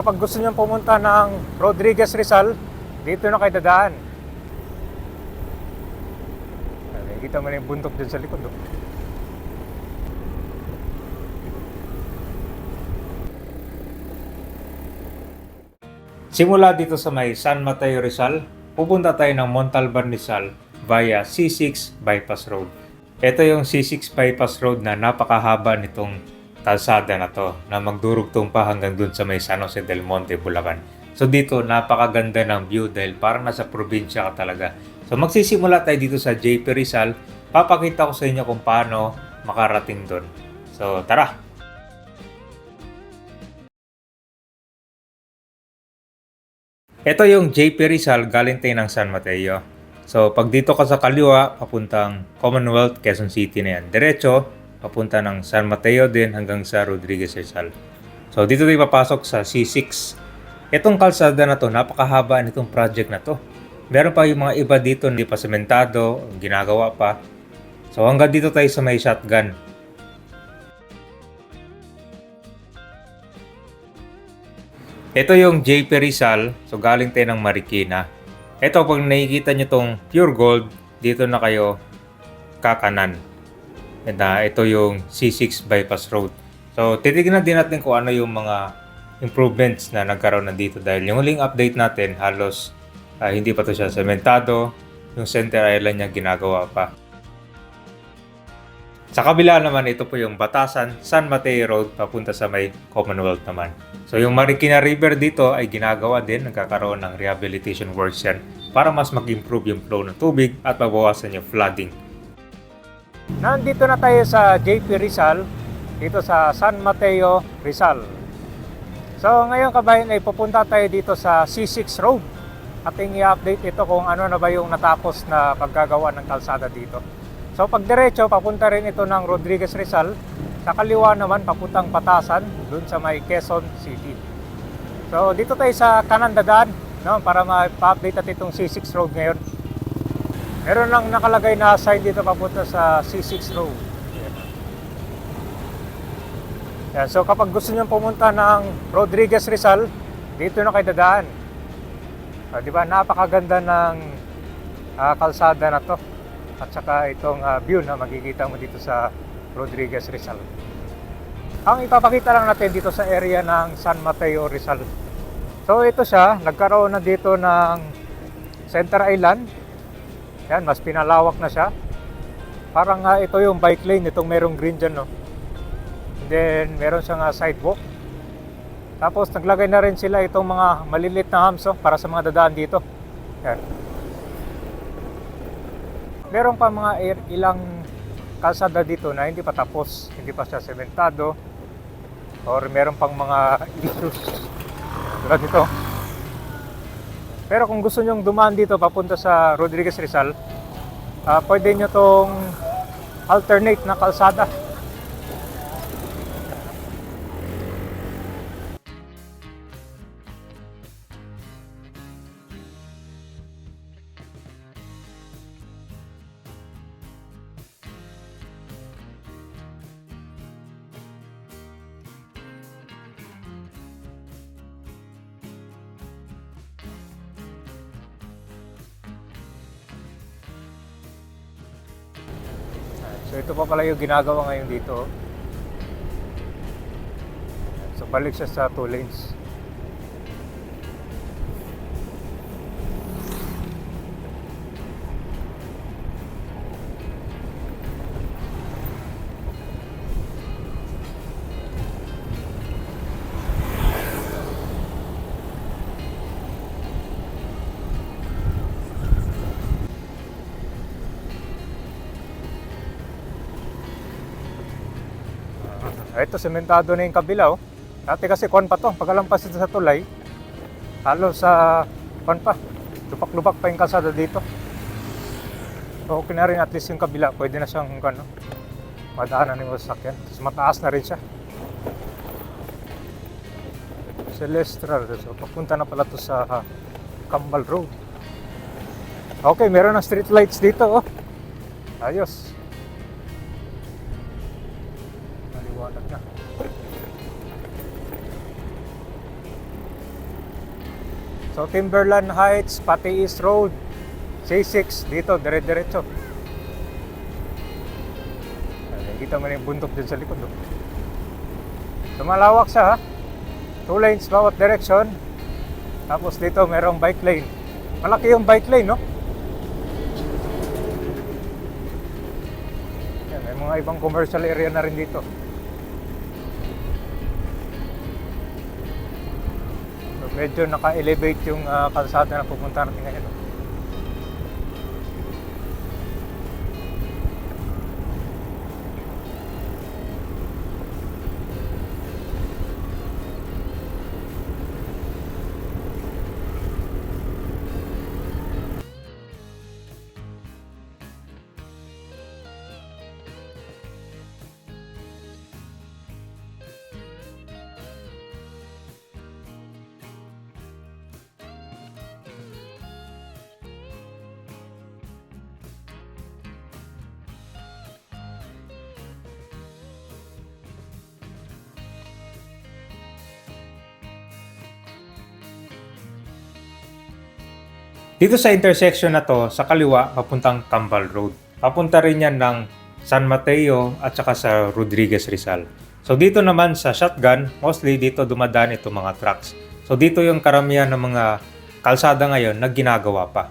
Kapag gusto niyong pumunta ng Rodriguez Rizal, dito na kayo dadaan. Nakikita mo na yung bundok dun sa likod. Oh. Simula dito sa may San Mateo Rizal, pupunta tayo ng Montalban Rizal via C6 Bypass Road. Ito yung C6 Bypass Road na napakahaba nitong kalsada na to na magdurugtong pa hanggang dun sa may San Jose del Monte, Bulacan. So dito napakaganda ng view dahil parang nasa probinsya ka talaga. So magsisimula tayo dito sa JP Rizal. Papakita ko sa inyo kung paano makarating doon. So tara! Ito yung JP Rizal galing tayo ng San Mateo. So, pag dito ka sa kaliwa, papuntang Commonwealth, Quezon City na yan. Diretso, papunta ng San Mateo din hanggang sa Rodriguez Rizal. So, dito tayo papasok sa C6. Itong kalsada na to, napakahaba nitong project na to. Meron pa yung mga iba dito, hindi pa sementado, ginagawa pa. So, hanggang dito tayo sa may shotgun. Ito yung JP Rizal. So galing tayo ng Marikina. Ito pag nakikita nyo tong pure gold, dito na kayo kakanan. And uh, ito yung C6 bypass road. So titignan din natin kung ano yung mga improvements na nagkaroon na dito dahil yung huling update natin halos ah, hindi pa to siya sementado. Yung center island niya ginagawa pa. Sa kabila naman, ito po yung Batasan, San Mateo Road, papunta sa may Commonwealth naman. So yung Marikina River dito ay ginagawa din, nagkakaroon ng rehabilitation works yan para mas mag-improve yung flow ng tubig at mabawasan yung flooding. Nandito na tayo sa JP Rizal, dito sa San Mateo Rizal. So ngayon kabayan ay pupunta tayo dito sa C6 Road. Ating i-update ito kung ano na ba yung natapos na paggagawa ng kalsada dito. So pag diretso, papunta rin ito ng Rodriguez Rizal. Sa kaliwa naman, papuntang Patasan, dun sa may Quezon City. So dito tayo sa kanan dadaan, no, para ma-update natin itong C6 Road ngayon. Meron lang nakalagay na sign dito papunta sa C6 Road. Yan. So kapag gusto nyo pumunta ng Rodriguez Rizal, dito na kayo dadaan. Ah, di ba? Napakaganda ng ah, kalsada na to at saka itong ah, view na makikita mo dito sa Rodriguez Rizal. Ang ipapakita lang natin dito sa area ng San Mateo Rizal. So ito siya, nagkaroon na dito ng Center Island. Yan, mas pinalawak na siya. Parang nga ito yung bike lane, itong merong green dyan, no? And then, meron siyang ah, sidewalk. Tapos naglagay na rin sila itong mga malilit na hamso para sa mga dadaan dito. Yan meron pa mga air- ilang kalsada dito na hindi pa tapos, hindi pa siya sementado or meron pang mga issues tulad dito. Pero kung gusto nyong dumaan dito papunta sa Rodriguez Rizal, ah, pwede nyo tong alternate na kalsada. So ito pa pala yung ginagawa ngayon dito. So balik siya sa two lanes. Ito, sementado na yung kabila, oh. Dati kasi kwan pa to, pagkalampas ito sa tulay, halos sa kwan pa, lupak-lupak pa yung kalsada dito. So, okay na rin at least yung kabila, pwede na siyang kwan, no? madaanan ng sasakyan. Tapos mataas na rin siya. Celestral, so papunta na pala to sa ah, Kambal Road. Okay, meron ng street lights dito, oh. Ayos. So Timberland Heights, Pati East Road, C6 dito, dire-diretso. Ayan, Kita mo na yung bundok din sa likod. Oh. So siya ha. Two lanes bawat direction. Tapos dito merong bike lane. Malaki yung bike lane, no? Yan, may mga ibang commercial area na rin dito. Medyo naka-elevate yung ah, kalsada na pupunta natin ngayon. Dito sa intersection na to, sa kaliwa, papuntang Tambal Road. Papunta rin yan ng San Mateo at saka sa Rodriguez Rizal. So dito naman sa shotgun, mostly dito dumadaan itong mga trucks. So dito yung karamihan ng mga kalsada ngayon na ginagawa pa.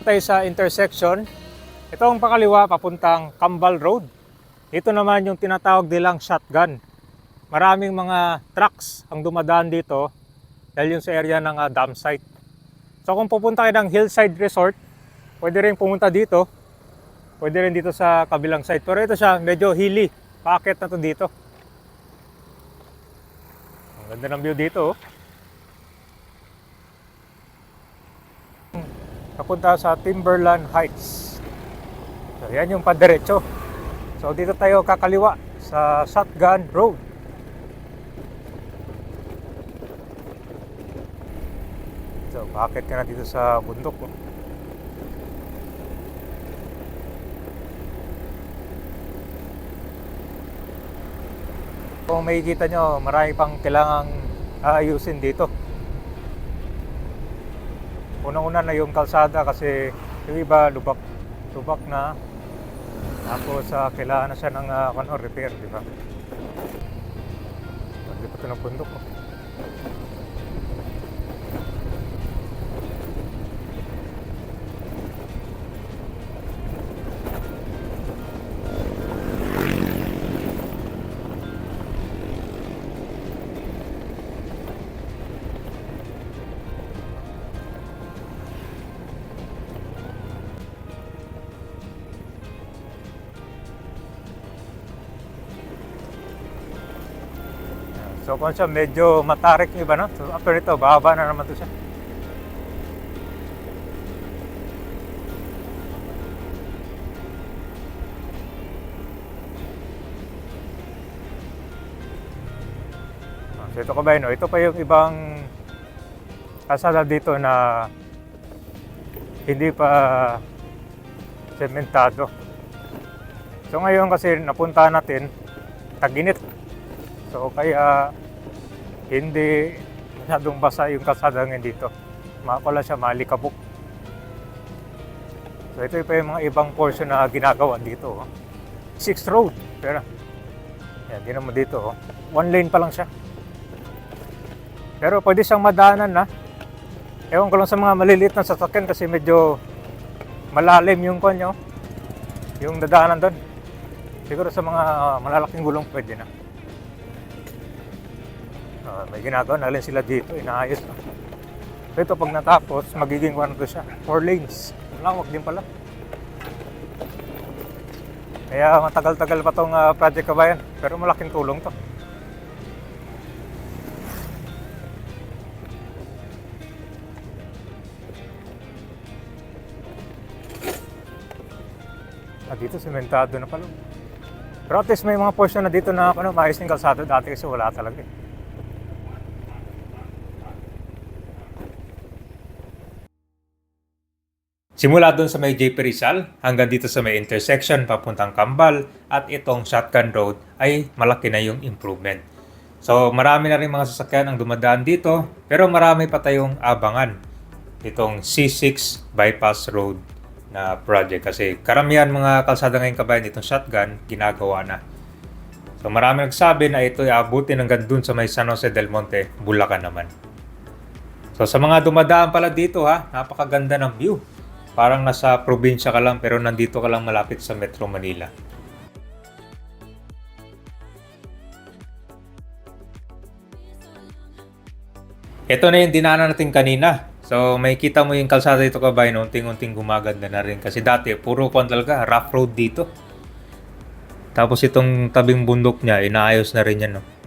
tayo sa intersection. Ito ang pakaliwa papuntang Kambal Road. Ito naman yung tinatawag nilang shotgun. Maraming mga trucks ang dumadaan dito dahil yung sa area ng ah, dam site. So kung pupunta kayo ng Hillside Resort, pwede rin pumunta dito. Pwede rin dito sa kabilang side. Pero ito siya, medyo hilly. Paakit na to dito. Ang ganda ng view dito. oh. papunta sa Timberland Heights. So, yan yung padiretso. So, dito tayo kakaliwa sa Shotgun Road. So, bakit ka na dito sa bundok? oh. Kung makikita nyo, marami pang kailangang aayusin dito. Unang-una na yung kalsada kasi yung iba lubak lubak na. Tapos sa kailangan na siya ng uh, ano, repair, di ba? Hindi pa ito ng bundok. Oh. So kung siya medyo matarik yung iba, no? So after ito, bababa na naman to siya. Ah, So ito kabayan, no? ito pa yung ibang kasada dito na hindi pa sementado. So ngayon kasi napunta natin, taginit. So kaya hindi masyadong basa yung kalsada ngayon dito. Makakala siya malikabok. So ito pa yung mga ibang portion na ginagawa dito. Oh. Sixth road. Pero yan, di naman dito. Oh. One lane pa lang siya. Pero pwede siyang madaanan na. Ewan ko lang sa mga maliliit na sasakyan kasi medyo malalim yung kanyo. Yung dadaanan doon. Siguro sa mga malalaking gulong pwede na. May ginagawa na rin sila dito, inaayos na. Ito pag natapos, magiging ano to siya, 4 lanes. Lawak din pala. Kaya matagal-tagal pa tong ah, project kabayan, pero malaking tulong to. Ah, dito sementado na pala. Pero at least may mga portion na dito na ano, maayos ng kalsada dati kasi wala talaga eh. Simula doon sa may JP Rizal hanggang dito sa may intersection papuntang Kambal at itong Shotgun Road ay malaki na yung improvement. So marami na rin mga sasakyan ang dumadaan dito pero marami pa tayong abangan itong C6 Bypass Road na project kasi karamihan mga kalsada ngayong kabayan itong shotgun ginagawa na. So marami nagsabi na ito ay abutin hanggang dun sa may San Jose del Monte, Bulacan naman. So sa mga dumadaan pala dito ha, napakaganda ng view. Parang nasa probinsya ka lang pero nandito ka lang malapit sa Metro Manila. Ito na yung dinaanan natin kanina. So may kita mo yung kalsada dito kabayan, unting-unting gumaganda na rin. Kasi dati, puro kwan talaga, rough road dito. Tapos itong tabing bundok niya, inaayos na rin yan. No?